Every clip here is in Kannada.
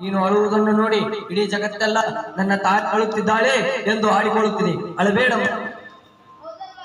ನೀನು ಅಳುವುದನ್ನು ನೋಡಿ ಇಡೀ ಜಗತ್ತೆಲ್ಲ ನನ್ನ ತಾಯಿ ಅಳುತ್ತಿದ್ದಾಳೆ ಎಂದು ಆಡಿಕೊಳ್ಳುತ್ತಿದೆ. ಅಳಬೇಡಮ್ಮ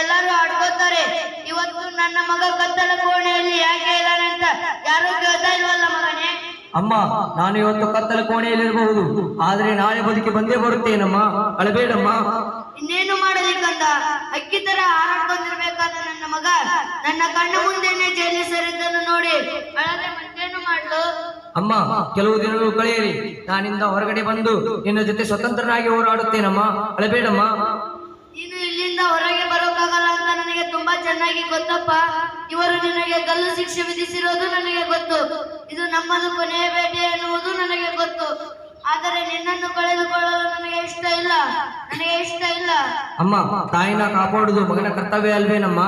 ಎಲ್ಲರೂ ಆಡ್ಕೋತಾರೆ. ಇವತ್ತು ನನ್ನ ಮಗ ಕತ್ತಲ ಕೋಣೆಯಲ್ಲಿ ಯಾಕೆ ಇದ್ದಾನೆ ಅಂತ ಯಾರು ಕೇಳ್ತಾ ಇಲ್ವಲ್ಲ ಮಗನೇ? ಅಮ್ಮ ನಾನು ಇವತ್ತು ಕತ್ತಲ ಕೋಣೆಯಲ್ಲಿರಬಹುದು ಆದ್ರೆ ನಾಳೆ ಬದುಕಿ ಬಂದೇ ಬರುತ್ತೇನಮ್ಮ? ಅಳಬೇಡಮ್ಮ. ಇನ್ನೇನು ಮಾಡಲಿ ಅಕ್ಕಿ ತರ ಹಾರಾಡ್ಕೊಂಡಿರ್ಬೇಕಾದ ನನ್ನ ಮಗ. ನನ್ನ ಕಣ್ಣ ಮುಂದೆನೆ ಜೈಲಿ ಸೇರಿದ್ದನ್ನು ನೋಡಿ ಮಾಡ್ಲು ಅಮ್ಮ ಕೆಲವು ದಿನಗಳು ಕಳೆಯಲಿ ನಾನಿಂದ ಹೊರಗಡೆ ಬಂದು ನಿನ್ನ ಜೊತೆ ಸ್ವತಂತ್ರನಾಗಿ ಹೋರಾಡುತ್ತೇನಮ್ಮ? ಅಳಬೇಡಮ್ಮ. ನೀನು ಇಲ್ಲಿಂದ ಹೊರಗೆ ಬರೋಕ್ಕಾಗಲ್ಲ ಅಂತ ನನಗೆ ತುಂಬಾ ಚೆನ್ನಾಗಿ ಗೊತ್ತಪ್ಪ. ಇವರು ನಿನಗೆ ಗಲ್ಲು ಶಿಕ್ಷೆ ವಿಧಿಸಿರೋದು ನನಗೆ ಗೊತ್ತು. ಇದು ನಮ್ಮದು ಕೊನೆಯ ಬೇಟೆ ಎನ್ನುವುದು ನನಗೆ ಗೊತ್ತು. ಆದರೆ ನಿನ್ನನ್ನು ಕಳೆದುಕೊಳ್ಳಲು ನನಗೆ ಇಷ್ಟ ಇಲ್ಲ. ನನಗೆ ಇಷ್ಟ ಇಲ್ಲ. ಅಮ್ಮ ತಾಯಿನ ಕಾಪಾಡುದು ಮಗನ ಕರ್ತವ್ಯ ಅಲ್ವೇನಮ್ಮ?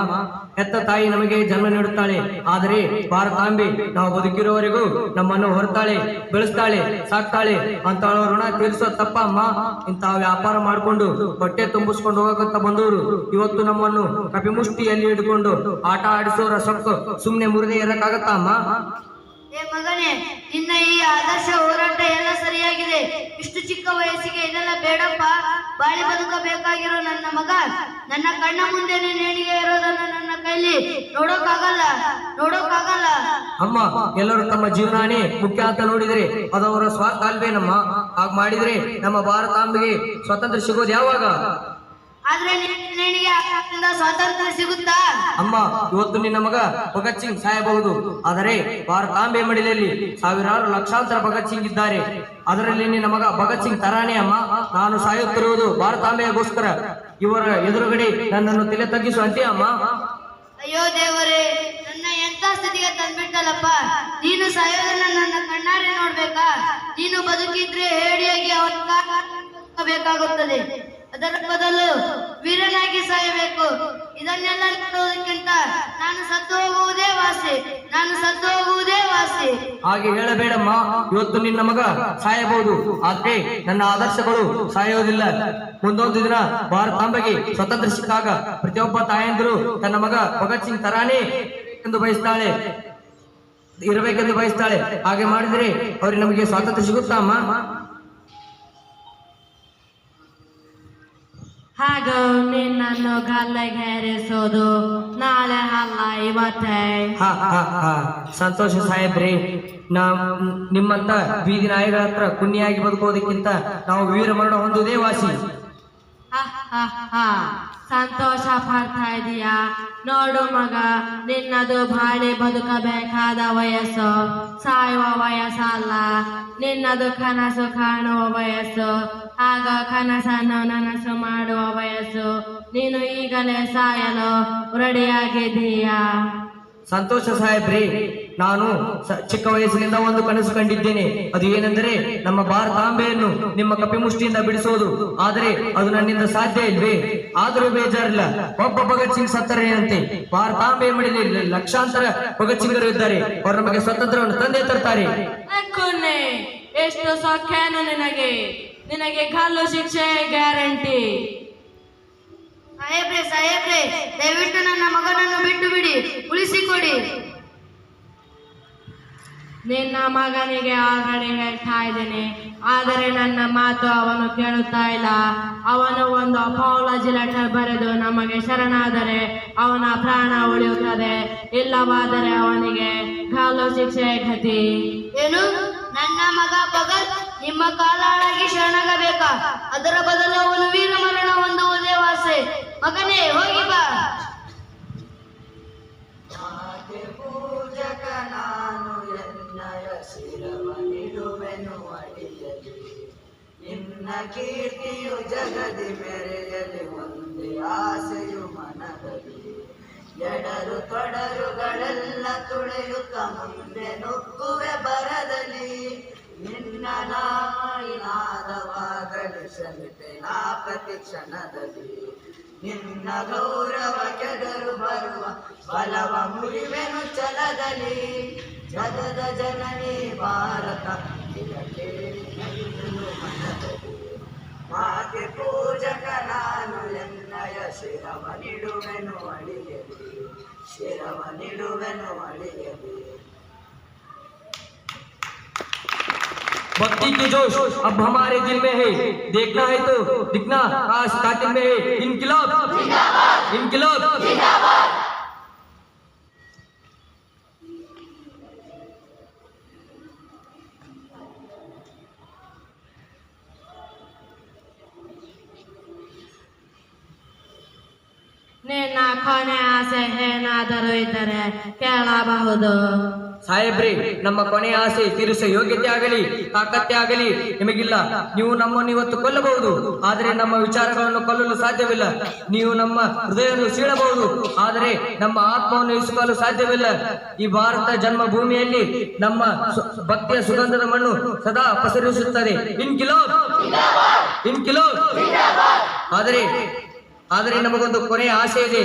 ಹೆತ್ತ ತಾಯಿ ನಮಗೆ ಜನ್ಮ ನೀಡುತ್ತಾಳೆ. ಆದರೆ ಭಾರತಾಂಬೆ ನಾವು ಬದುಕಿರುವವರೆಗೂ ನಮ್ಮನ್ನು ಹೊರತಾಳೆ, ಬೆಳೆಸ್ತಾಳೆ, ಸಾಕ್ತಾಳೆ ಅಂತ ಋಣ ತೀರಿಸೋ ತಪ್ಪ ಅಮ್ಮ. ಇಂತಹ ವ್ಯಾಪಾರ ಮಾಡಿಕೊಂಡು ಹೊಟ್ಟೆ ತುಂಬಿಸ್ಕೊಂಡು ಹೋಗಕಂತ ಬಂದವರು ಇವತ್ತು ನಮ್ಮನ್ನು ಕಪಿಮುಷ್ಟಿಯಲ್ಲಿ ಹಿಡ್ಕೊಂಡು ಆಟ ಆಡಿಸೋರ ಸೊಕ್ಕು ಸುಮ್ಮನೆ ಮುರಿದೇ ಇರಕ್ಕಾಗತ್ತಾ ಅಮ್ಮ? ಏ ಮಗನೇ, ನಿನ್ನ ಈ ಆದರ್ಶ ಹೋರಾಟ ಎಲ್ಲ ಸರಿಯಾಗಿದೆ. ಇಷ್ಟು ಚಿಕ್ಕ ವಯಸ್ಸಿಗೆ ಇದೆಲ್ಲ ಬೇಡಪ್ಪ. ಬಾಳಿ ಬದುಕಬೇಕಾಗಿರೋ ನನ್ನ ಮಗ ನನ್ನ ಕಣ್ಣ ಮುಂದೆ ನೇಣಿಗೆ ಇರೋದನ್ನ ನನ್ನ ಕೈಲಿ ನೋಡೋಕ್ಕಾಗಲ್ಲ ನೋಡೋಕ್ಕಾಗಲ್ಲ. ಅಮ್ಮ, ಎಲ್ಲರೂ ತಮ್ಮ ಜೀವನಾನೇ ಮುಖ್ಯ ಅಂತ ನೋಡಿದ್ರೆ ಅದವರ ಸ್ವಾರ್ಥ ಅಲ್ವೇನಮ್ಮ? ಹಾಗೆ ಮಾಡಿದ್ರೆ ನಮ್ಮ ಭಾರತಾಂಬೆಗೆ ಸ್ವತಂತ್ರ ಸಿಗೋದು ಯಾವಾಗ? ಆದ್ರೆ ಸ್ವಾತಂತ್ರ್ಯ ಸಿಗುತ್ತಾ? ಅಮ್ಮ ಇವತ್ತು ನಿನ್ನ ಮಗ ಭಗತ್ ಸಿಂಗ್ ಸಾಯಬಹುದು. ಆದರೆ ಭಾರತಾಂಬೆ ಮಡಿಲಲ್ಲಿ ಸಾವಿರಾರು ಲಕ್ಷಾಂತರ ಭಗತ್ ಸಿಂಗ್ ಇದ್ದಾರೆ. ಅದರಲ್ಲಿ ನಿನ್ನ ಮಗ ಭಗತ್ ಸಿಂಗ್ ತರಾನೇ ಅಮ್ಮ. ನಾನು ಸಾಯುತ್ತಿರುವುದು ಭಾರತಾಂಬೆಗೋಸ್ಕರ. ಇವರ ಎದುರುಗಡೆ ನನ್ನನ್ನು ತಲೆ ತಗ್ಗಿಸುವಂತೆ ಅಮ್ಮ? ಅಯ್ಯೋ ದೇವರೇ ನನ್ನ ಎಂತ ಸ್ಥಿತಿಗೆ ತಂದ್ಬಿಟ್ಟಲ್ಲಪ್ಪ? ನೀನು ಸಾಯೋದನ್ನ ನನ್ನ ಕಣ್ಣಾರೆ ನೋಡ್ಬೇಕಾ? ನೀನು ಬದುಕಿದ್ರೆ ಹೇಡಿಯಾಗಿ ಅವನ ಬೇಕಾಗುತ್ತದೆ. ಅದರ ಬದಲು ವೀರನಾಗಿ ಸಾಯಬೇಕು. ಇದನ್ನೆಲ್ಲ ನೋಡೋದಕ್ಕಿಂತ ನಾನು ಸತ್ತು ಹೋಗುವುದೇ ವಾಸಿ, ನಾನು ಸತ್ತು ಹೋಗುವುದೇ ವಾಸಿ. ಹಾಗೆ ಹೇಳಬೇಡಮ್ಮ, ಇವತ್ತು ನಿನ್ನ ಮಗ ಸಾಯಬಹುದು. ಆದ್ರೆ ನನ್ನ ಆದರ್ಶಗಳು ಸಾಯೋದಿಲ್ಲ. ಮುಂದೊಂದು ದಿನ ಭಾರತಾಂಬೆಗೆ ಸ್ವತಂತ್ರ ಸಿಕ್ಕಾಗ ಪ್ರತಿಯೊಬ್ಬ ತಾಯಂದಿರು ತನ್ನ ಮಗ ಭಗತ್ ಸಿಂಗ್ ತರಾನೇ ಎಂದು ಬಯಸ್ತಾಳೆ. ಇರಬೇಕೆಂದು ಬಯಸ್ತಾಳೆ. ಹಾಗೆ ಮಾಡಿದ್ರೆ ಅವ್ರಿಗೆ ನಮಗೆ ಸ್ವಾತಂತ್ರ್ಯ ಸಿಗುತ್ತಾ, ಅಮ್ಮ? ಹಾಗೂ ನಿನ್ನನ್ನು ಗಲ್ಲೆಗೆ ಹೇರಿಸೋದು ನಾಳೆ ಅಲ್ಲ ಇವತ್ತೇ. ಹಾ ಹಾ ಹಾ. ಸಂತೋಷ ಸಾಹೇಬ್ರಿ ನಾ ನಿಮ್ಮಂತ ಬೀದಿ ನಾಯಿಗಳ ಹತ್ರ ಕುನ್ನಿಯಾಗಿ ಬದುಕೋದಕ್ಕಿಂತ ನಾವು ವೀರ ಮರಣ ಹೊಂದುವುದೇ ವಾಸಿ. ಹಾ ಹಾ ಹಾ. ಸಂತೋಷ ಪಡ್ತಾ ಇದೀಯಾ? ನೋಡು ಮಗ ನಿನ್ನದು ಬಾಳಿ ಬದುಕಬೇಕಾದ ವಯಸ್ಸು. ಸಾಯುವ ವಯಸ್ಸಲ್ಲ. ನಿನ್ನದು ಕನಸು ಕಾಣುವ ವಯಸ್ಸು. ಆಗ ಕನಸನ್ನು ನನಸು ಮಾಡುವ ವಯಸ್ಸು. ನೀನು ಈಗಲೇ ಸಾಯಲು ರೆಡಿಯಾಗಿದ್ದೀಯಾ? ಸಂತೋಷ ಸಾಹೇಬ್ರಿ ನಾನು ಚಿಕ್ಕ ವಯಸ್ಸಿನಿಂದ ಒಂದು ಕನಸು ಕಂಡಿದ್ದೇನೆ. ಅದು ಏನೆಂದರೆ ನಮ್ಮ ಭಾರತಾಂಬೆಯನ್ನು ನಿಮ್ಮ ಕಪಿಮುಷ್ಟಿಯಿಂದ ಬಿಡಿಸೋದು ಆದರೆ ಅದು ನನ್ನಿಂದ ಸಾಧ್ಯ ಇಲ್ವೇ? ಆದರೂ ಬೇಜಾರಿಲ್ಲ. ಒಬ್ಬ ಭಗತ್ ಸಿಂಗ್ ಸತ್ತರೇನಂತೆ? ಭಾರತಾಂಬೆ ಮಡಿಲಿ ಲಕ್ಷಾಂತರ ಭಗತ್ ಸಿಂಗರು ಇದ್ದಾರೆ. ಅವರು ನಮಗೆ ಸ್ವತಂತ್ರವನ್ನು ತಂದೆ ತರ್ತಾರೆ. ಎಷ್ಟು ನಿನಗೆ? ನಿನಗೆ ಕಾಲು ಶಿಕ್ಷೆ ಗ್ಯಾರಂಟಿ. ಸಾಹೇಬ್ರೆ ಸಾಹೇಬ್ರೆ ದಯವಿಟ್ಟು ನನ್ನ ಮಗನನ್ನು ಬಿಟ್ಟು ಬಿಡಿ ಉಳಿಸಿಕೊಡಿ. ನಿನ್ನ ಮಗನಿಗೆ ಆಲ್ರೆಡಿ ಹೇಳ್ತಾ ಇದ್ದೇನೆ ಆದರೆ ನನ್ನ ಮಾತು ಅವನು ಕೇಳುತ್ತಾ ಇಲ್ಲ. ಅವನು ಒಂದು ಅಪಾಲಜಿ ಲೆಟರ್ ಬರೆದು ನಮಗೆ ಶರಣಾದರೆ ಅವನ ಪ್ರಾಣ ಉಳಿಯುತ್ತದೆ. ಇಲ್ಲವಾದರೆ ಅವನಿಗೆ ಕಾಲು ಶಿಕ್ಷೆ ಗತಿ. ಏನು? ನನ್ನ ಮಗ ಭಗತ್ ನಿಮ್ಮ ಕಾಲಾಳಾಗಿ ಶರಣಾಗಬೇಕ. ಅದರ ಬದಲು ಅವನು ವೀರ ಮರಣ ಹೊಂದುವುದೇ ವಾಸೆ. ಮಗನೇ, ಹೋಗಿ ಬಾ. ನಿನ್ನ ಕೀರ್ತಿಯು ಜಗದಿ ಮೆರೆಯಲಿ ಒಂದೇ ಆಸೆಯು ಮನದಲ್ಲಿ. ಎಡರು ತೊಡರುಗಳೆಲ್ಲ ತುಳೆಯುತ್ತ ಮುಂದೆ ನುಗ್ಗುವೆ ಬರದಲ್ಲಿ. ಪ್ರತಿ ನಿನ್ನ ಗೌರವ ಕೆಡರು ಬರುವ ಬಲವ ಮುರಿವೆನು ಚಲದಲ್ಲಿ ಜಗದ ಜನನಿ, ಭಾರತ. ಮಾತೆ ಪೂಜಕ ನಾನು ಎನ್ನಯ ಶಿರವ ನಿಡುವೆನು ಅಳಿಯಲಿ ಶಿರವ ನಿಡುವೆನು ಅಳಿಯಲಿ भक्ति के जोश अब हमारे दिल में है। देखना है तो दिखना, आज कातिल में है। इनकलाब। इनकलाब। ने ना खाने आसे है ना दरो इधर है हो दो ಸಾಹೇಬ್ರೆ, ನಮ್ಮ ಕೊನೆಯ ಆಸೆ ತೀರಿಸ ಯೋಗ್ಯತೆ ಆಗಲಿ, ತಾಕತ್ತೆ ಆಗಲಿ, ನಿಮಗಿಲ್ಲ. ನೀವು ನಮ್ಮನ್ನು ಇವತ್ತು ಕೊಲ್ಲಬಹುದು, ಆದರೆ ನಮ್ಮ ವಿಚಾರಗಳನ್ನು ಕೊಲ್ಲಲು ಸಾಧ್ಯವಿಲ್ಲ. ನೀವು ನಮ್ಮ ಹೃದಯವನ್ನು ಸೀಳಬಹುದು, ಆದರೆ ನಮ್ಮ ಆತ್ಮವನ್ನು ಇಸುಕಲು ಸಾಧ್ಯವಿಲ್ಲ. ಈ ಭಾರತ ಜನ್ಮ ಭೂಮಿಯಲ್ಲಿ ನಮ್ಮ ಭಕ್ತಿಯ ಸುಗಂಧದ ಮಣ್ಣು ಸದಾ ಪಸರಿಸುತ್ತದೆ. ಇನ್ ಕಿಲೋ ಇನ್ ಕಿಲೋ ಆದರೆ ಆದರೆ ನಮಗೊಂದು ಕೊನೆಯ ಆಸೆ ಇದೆ.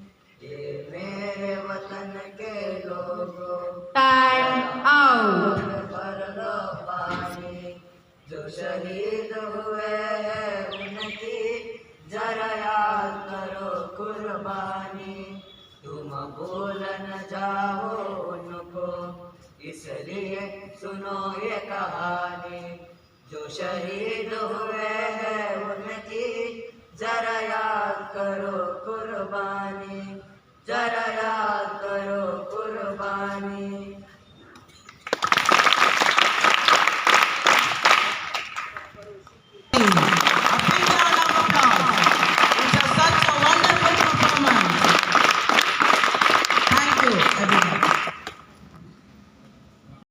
मेरे वतन के लोगों टाइम आउट पर लो पानी। जो शहीद हुए हैं उनकी जरा याद करो कुर्बानी। तुम बोल न जाओ उनको इसलिए सुनो ये कहानी। जो शहीद हुए हैं उनकी जरा याद करो कुर्बानी। Jarara.